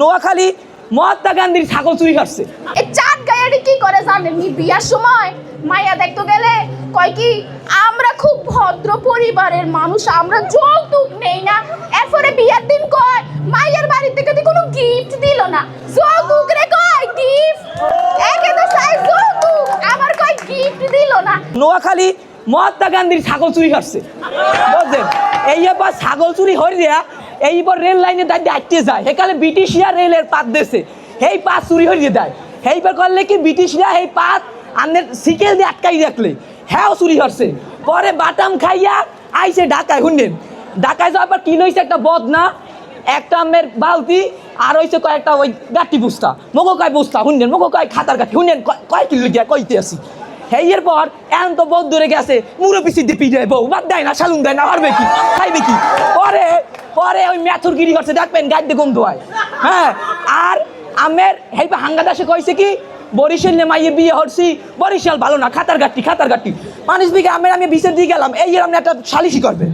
নোয়াখালী মহাত্মা গান্ধীর ছাগল চুরি করছে এই চাট গায়াটি কি করে জানেন বিয়ার সময় মাইয়া দেখতে গেলে কয় কি আমরা খুব ভদ্র পরিবারের মানুষ আমরা যৌতুক নেই না। এরপরে বিয়ার দিন কয় মাইয়ার বাড়ি থেকে তো কোনো গিফট দিল না। যৌতুক রে কয় গিফট একে তো চাই যৌতুক। আবার কয় গিফট দিল না। নোয়াখালী মহাত্মা গান্ধীর ছাগল চুরি করছে বুঝলেন? এই এবার ছাগল চুরি হয়ে দিয়া এইবার রেল লাইনে দাঁড়িয়ে আটকে যায়। সেকালে ব্রিটিশরা রেলের পাত দেশে সেই পাত চুরি হয়ে দেয়। সেইবার করলে কি ব্রিটিশরা সেই পাত আনের সিকেল দিয়ে আটকাই রাখলে? হ্যাঁ চুরি করছে পরে বাটাম খাইয়া আইসে ঢাকায় শুনলেন ঢাকায় যাওয়ার পর কি লইছে একটা বদনা, একটা আমের বালতি, আর হইছে কয়েকটা ওই গাঠি বুস্তা। মগো কয় বুস্তা শুনলেন মগো কয় খাতার গাঠি শুনলেন কয়- কিলো গিয়া কইতে আসি হেয়ের পর এখন তো বহুত দূরে গেছে মুরো দিয়ে পিঠে বউ। বাদ দেয় না সালুন দেয় না পারবে কি? খাইবে কি? পরে পরে ওই ম্যাথুর গিরি করছে, দেখবেন গাইতে গন্ধ ধোয়ায়। হ্যাঁ আর আমের হেল্প হাঙ্গা দাসে কইছে কি, বরিশাল নেমাইয়ে বিয়ে হরছি, বরিশাল ভালো না, খাতার গাঠি খাতার গাঠি মানুষ বিঘে আমের আমি বিশের দিয়ে গেলাম, এই এরম একটা সালিশি করবে।